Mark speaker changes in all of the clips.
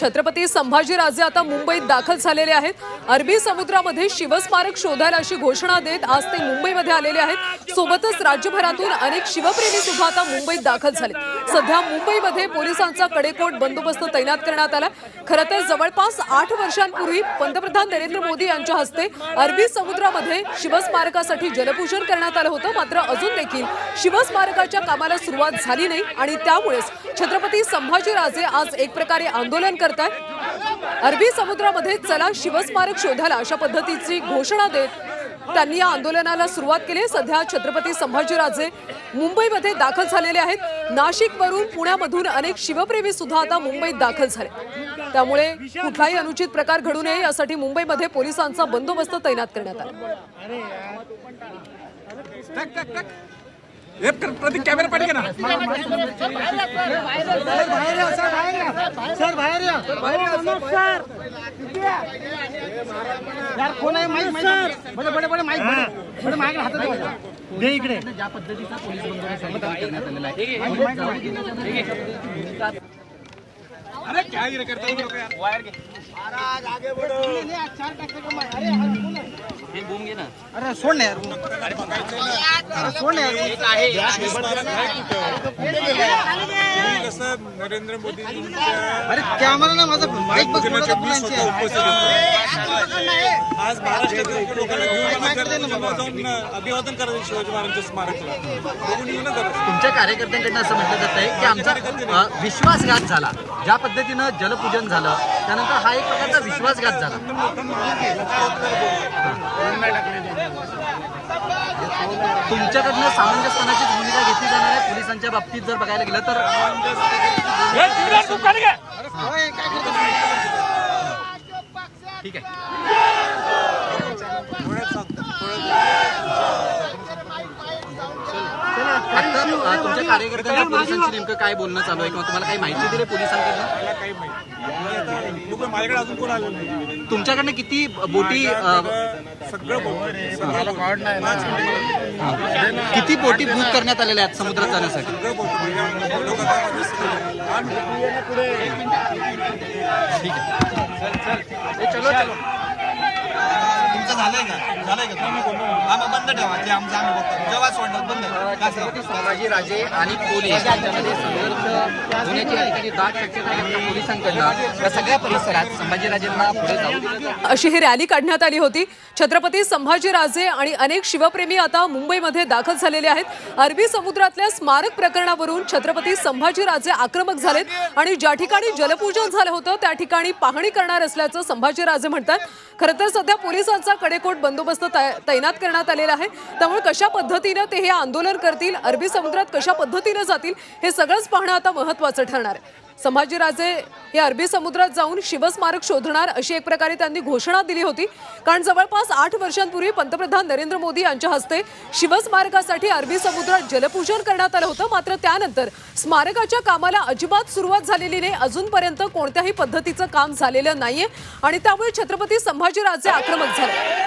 Speaker 1: छत्रपती संभाजीराजे आता मुंबईत दाखल झालेले आहेत. अरबी समुद्रामध्ये शिवस्मारक शोधायला अशी घोषणा देत आज ते मुंबईमध्ये आलेले आहेत. सोबतच राज्यभरातून अनेक शिवप्रेमी सुद्धा आता मुंबईत दाखल झाले. सध्या मुंबईमध्ये पोलिसांचा कडेकोट बंदोबस्त तैनात करण्यात आला. खरं तर जवळपास आठ वर्षांपूर्वी पंतप्रधान नरेंद्र मोदी यांच्या हस्ते अरबी समुद्रामध्ये शिवस्मारकासाठी जलपूजन करण्यात आलं होतं. मात्र अजून देखील शिवस्मारकाच्या कामाला सुरुवात झाली नाही आणि त्यामुळेच छत्रपती संभाजीराजे आज एक प्रकारे आंदोलन करतायत अरबी समुद्रामध्ये चला शिवस्मारक शोधायला अशा पद्धतीची घोषणा देत त्यांनी या आंदोलनाला सुरुवात केली सध्या छत्रपती संभाजीराजे मुंबईमध्ये दाखल झालेले आहेत. नाशिकवरून पुण्यामधून अनेक शिवप्रेमी सुद्धा आता मुंबईत दाखल झाले. त्यामुळे कुठलाही अनुचित प्रकार घडू नये यासाठी मुंबईमध्ये पोलिसांचा बंदोबस्त तैनात करण्यात आला.
Speaker 2: टक टक टक हे प्र- प्रतीक कॅमेरा पाठी ना
Speaker 3: बाहेर या सर बाहेर या सर बाहेर या नमस्कार यार कोण आहे माईक माईक बडे बडे बडे माईक बडे बडे माईक हातात ठेवा. दे इकडे ज्या पद्धतीचा पोलीस बंदोबस्त करण्यात आलेला आहे
Speaker 2: अरे काय रे करता लोक यार वायर घे
Speaker 3: अरे सोड ना यार. अरे सोड ना यार.
Speaker 2: कसं नरेंद्र मोदींच्या
Speaker 3: अरे कॅमेरा ना माझा माईक बघ कोणाचा मुलांची आहे.
Speaker 2: आज महाराष्ट्रातील लोकांना घेऊन जाऊन अभिवादन करायचं शिवाजी महाराजांच्या स्मारकाला. बघून येऊ ना जरा.
Speaker 4: तुमच्या कार्यकर्त्यांकडनं असं म्हटलं जात आहे की आमचा अ, विश्वासघात झाला. ज्या पद्धतीनं जलपूजन झालं त्यानंतर हा एक प्रकारचा विश्वासघात झाला. तुमच्याकडनं सामंजस्यपणाची भूमिका घेतली जाणार आहे. पोलिसांच्या बाबतीत जर बघायला गेलं तर? ठीक आहे. तुमच्या कार्यकर्त्यांना पोलिसांशी नेमकं काय बोलणं चालू आहे किंवा तुम्हाला काही माहिती दिली पोलिसांकडनं?
Speaker 2: माझ्याकडे अजून कोण आलं नाही?
Speaker 4: तुमच्याकडनं किती बोटी
Speaker 2: सगळं.
Speaker 4: किती बोटी बुक करण्यात आलेल्या आहेत समुद्रात जाण्यासाठी?
Speaker 2: सगळं बोलतोय. म्हणजे लोक आता माझं सगळं- लहान
Speaker 5: तुमचं झालंय का? झालंय का? आम्ही बंद ठेवा. जे आमचं आम्ही बघतो. जेव्हा सोडलं बंद
Speaker 4: संभाजीराजे आणि पोलीस यांच्यामध्ये संघर्ष होण्याची या ठिकाणी दाट शक्यता आहे. आता पोलिसांकडनं या सगळ्या परिसरात संभाजीराजेंना पुढे जाऊ दिलं जात
Speaker 1: अशी ही रॅली काढण्यात आली होती. छत्रपती संभाजीराजे आणि अनेक शिवप्रेमी आता मुंबईमध्ये दाखल झालेले आहेत. अरबी समुद्रातल्या स्मारक प्रकरणावरून छत्रपती संभाजीराजे आक्रमक झालेत आणि ज्या ठिकाणी जलपूजन झालं होतं त्या ठिकाणी पाहणी करणार असल्याचं संभाजीराजे म्हणतात. खरं तर सध्या पोलिसांचा कडेकोट बंदोबस्त तैनात करण्यात आलेला आहे. त्यामुळे कशा पद्धतीनं ते हे आंदोलन करतील अरबी समुद्रात कशा पद्धतीनं जातील हे सगळंच पाहणं आता महत्वाचं ठरणार आहे. संभाजीराजे हे अरबी समुद्रात जाऊन शिवस्मारक शोधणार अशी एक प्रकारे त्यांनी घोषणा दिली होती. कारण जवळपास आठ वर्षांपूर्वी पंतप्रधान नरेंद्र मोदी यांच्या हस्ते शिवस्मारकासाठी अरबी समुद्रात जलपूजन करण्यात आलं होतं. मात्र त्यानंतर स्मारकाच्या कामाला अजिबात सुरुवात झालेली नाही. अजूनपर्यंत कोणत्याही पद्धतीचं काम झालेलं नाहीये. आणि त्यामुळे छत्रपती संभाजीराजे आक्रमक झाले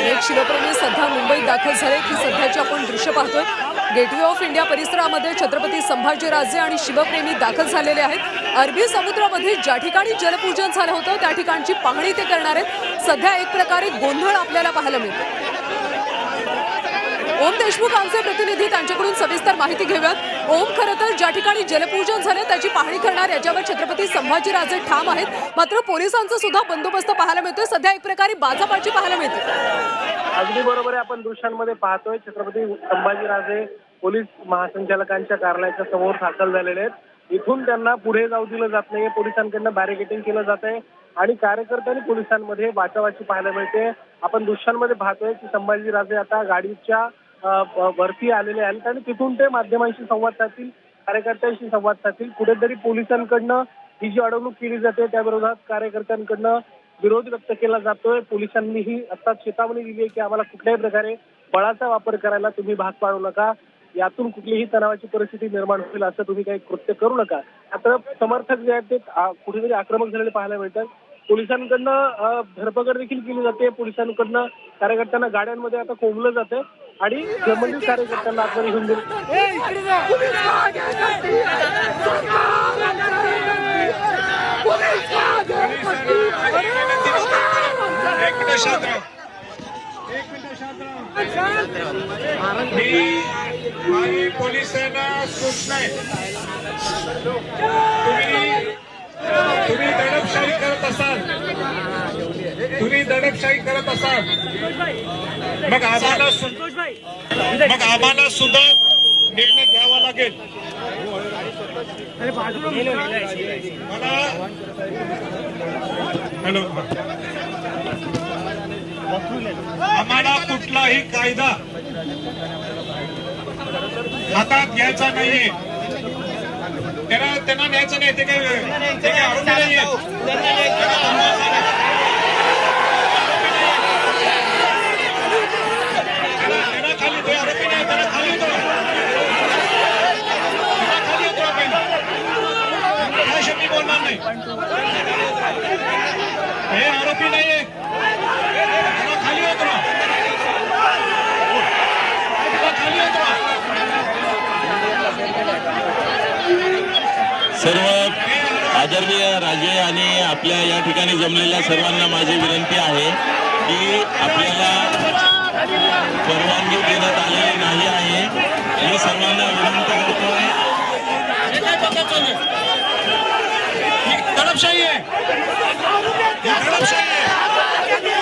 Speaker 1: अनेक शिवप्रेमी सध्या मुंबईत दाखल झाले की सध्याची आपण दृश्य पाहतोय. गेटवे ऑफ इंडिया परिसरामध्ये छत्रपती संभाजीराजे आणि शिवप्रेमी दाखल झालेले आहेत. अरबी समुद्रामध्ये ज्या ठिकाणी जलपूजन झालं होतं त्या ठिकाणची पाहणी ते करणार आहेत. सध्या एक प्रकारे गोंधळ आपल्याला पाहायला मिळतो ओम देशमुख आमचे प्रतिनिधी त्यांच्याकडून सविस्तर माहिती घेऊयात. ओम खरं तर ज्या ठिकाणी जलपूजन झालं त्याची पाहणी करणार याच्यावर छत्रपती संभाजीराजे ठाम आहेत. मात्र पोलिसांचा सुद्धा बंदोबस्त पाहायला मिळतोय. सध्या एक प्रकारे बाजाबाजी पाहायला मिळते.
Speaker 6: अगदी बरोबर आहे. आपण दृश्यांमध्ये पाहतोय छत्रपती संभाजीराजे पोलीस महासंचालकांच्या कार्यालयाच्या समोर दाखल झालेले आहेत. इथून त्यांना पुढे जाऊ दिलं जात नाहीये. पोलिसांकडनं बॅरिकेटिंग केलं जात आहे. आणि कार्यकर्त्यांनी पोलिसांमध्ये बाचाबाची पाहायला मिळते. आपण दृश्यांमध्ये पाहतोय की संभाजीराजे आता गाडीच्या वरती आलेले आहेत आणि तिथून ते माध्यमांशी संवाद साधतील कार्यकर्त्यांशी संवाद साधतील. कुठेतरी पोलिसांकडनं ही जी अडवणूक केली जाते त्या विरोधात कार्यकर्त्यांकडनं विरोध व्यक्त केला जातोय. पोलिसांनीही आता चेतावणी दिली आहे की आम्हाला कुठल्याही प्रकारे बळाचा वापर करायला तुम्ही भाग पाडू नका. यातून कुठलीही तणावाची परिस्थिती निर्माण होईल असं तुम्ही काही कृत्य करू नका. आता समर्थक जे आहेत ते कुठेतरी आक्रमक झालेले पाहायला मिळतात. पोलिसांकडनं धरपकड देखील केली जाते. पोलिसांकडनं कार्यकर्त्यांना गाड्यांमध्ये आता कोंबलं जातं आणि संबंधित कार्यकर्त्यांना आतमध्ये घेऊन दिलं
Speaker 2: एक मिनिट शांत राहा. एक मिनिट शांत राहा. मी माझी पोलिसांना सूचना आहे तुम्ही तुम्ही दडपशाही करत असाल. तुम्ही दडपशाही करत असाल. मग आम्हाला मग आम्हाला सुद्धा निर्णय लागेल. मला हॅलो. आम्हाला कुठलाही कायदा हातात घ्यायचा नाहीये. त्यांना त्यांना न्यायचं नाही ते काही ते काही आरोपी नाहीये त्याला त्याला खाली तो आरोपी नाही त्याला खाली उतरवा त्याला खाली उतरवा पहिला त्या शब्दी नाही हे आरोपी त्याला खाली खाली
Speaker 7: सर्व आदरणीय राजे आणि आपल्या या ठिकाणी जमलेल्या सर्वांना माझी विनंती आहे की आपल्याला परवानगी देण्यात आलेली नाही आहे. मी सर्वांना विनंती करतोय
Speaker 2: ही दडपशाही आहे ही दडपशाही आहे सगळ्यांना खा- हे नाही बरोबर त्याला सगळ्यांना हड़पशाही पाहिजे हड़पशाही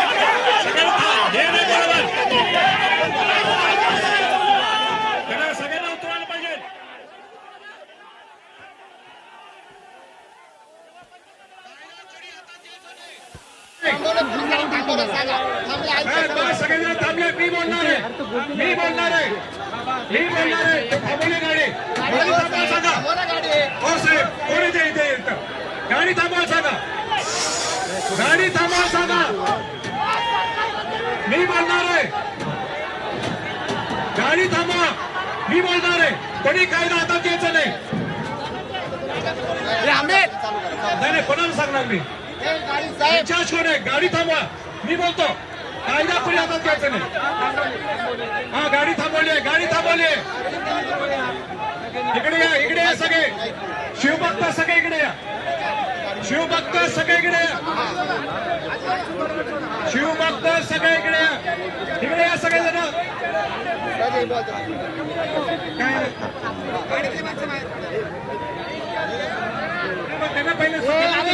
Speaker 2: बघा, सगळेजण थांबले मी बोलणार आहे मी बोलणार आहे मी बोलणार आहे ते थांबवली गाडी गाडी थांबवा सांगा हो साहेब कोणी ते इथे येतं गाडी थांबवा सांगा. गाडी थांबवा सांगा. मी बोलणार आहे. गाडी थांबवा. मी बोलणार आहे. कोणी कायदा हातात घ्यायचा नाही. नाही नाही कोणाला सांगणार मी? इंचार्ज कोण आहे? गाडी थांबवा. मी बोलतो. कायदा कोणी हातात घ्यायचा नाही. हा गाडी थांबवली आहे गाडी थांबवली आहे. इकडे या इकडे या सगळे. शिवभक्त सगळे इकडे या. शिवभक्त सगळे इकडे या शिवभक्त सगळे इकडे या इकडे या सगळे जण मग त्यांना पहिले सगळे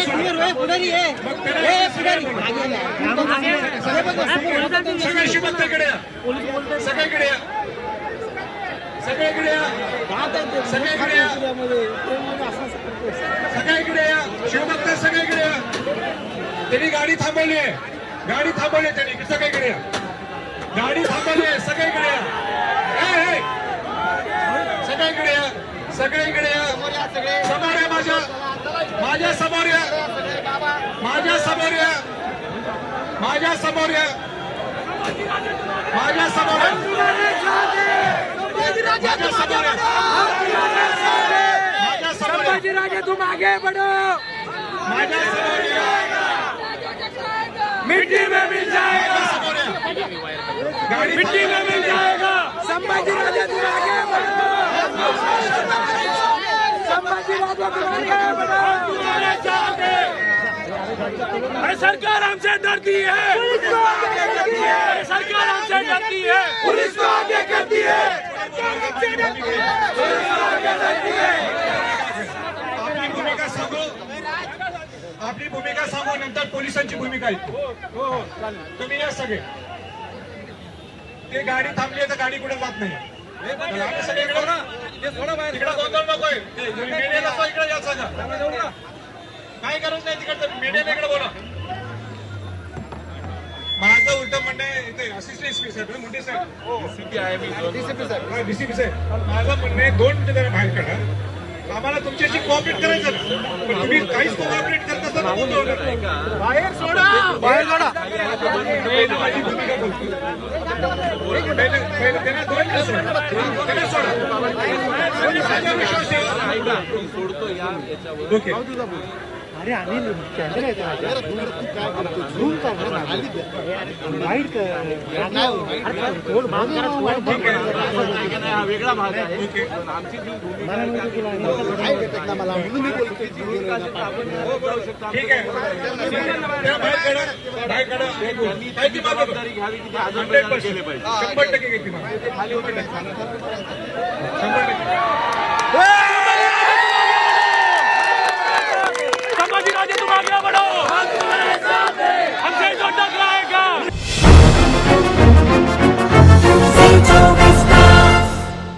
Speaker 2: सगळीकडे सगळीकडे या. सगळीकडे या. सगळीकडे या. शिवभक्त सगळीकडे या. त्यांनी गाडी थांबवली आहे. गाडी थांबवली आहे त्यांनी. सगळीकडे या. गाडी थांबवली आहे. सगळीकडे या. ए, सगळीकडे या. सगळीकडे या. समोर या माझ्या. माझ्यासमोर या. माझ्यासमोर या. माझ्यासमोर या. माझ्यासमोर समोर या
Speaker 8: तुम आगे बढ़ो। मिट्टी में मिल जाएगा। मिट्टी में मिल जाएगा। संभाजी राजा तुम आगे बढ़ो। संभाजी राजा तुम आगे बढ़ो। तुम्हारे अरे सरकार हमसे डरती है। पुलिस को आगे करती है। सरकार हमसे डरती है। पुलिस को आगे करती है।
Speaker 2: आपली भूमिका सांगू? आपली भूमिका सांगू नंतर पोलिसांची भूमिका आहे तुम्ही या सगळे. ते गाडी थांबली आहे तर गाडी कुठे जात नाही. सगळे इकडे इकडे गोंधळ नकोय मीडियाला तो इकडे या सांगा काय गरज नाही तिकडे मीडियाने इकडे बोला. माझं उलट म्हणणं आहे असिस्टंट एसपी साहेब डीसीपी साहेब डीसीपी साहेब माझं म्हणणं आहे दोन मिनिटं जरा बाहेर काढा आम्हाला तुमच्याशी कोऑपरेट करायचं. पण तुम्ही काहीच कोऑपरेट करत होणार. बाहेर सोडा बाहेर सोडा सोडा. आहे. ओके
Speaker 3: अरे अनिल कॅमेरा येतो झूम कर ना. वाईट
Speaker 4: वेगळा भाग आहे
Speaker 3: मला नव्हतं तुला.
Speaker 2: ठीक आहे त्या बाहेर काढा बाहेर काढा काय ती मागं बघ. 100% शंभर टक्के घेतली शंभर टक्के ¡Vámonos!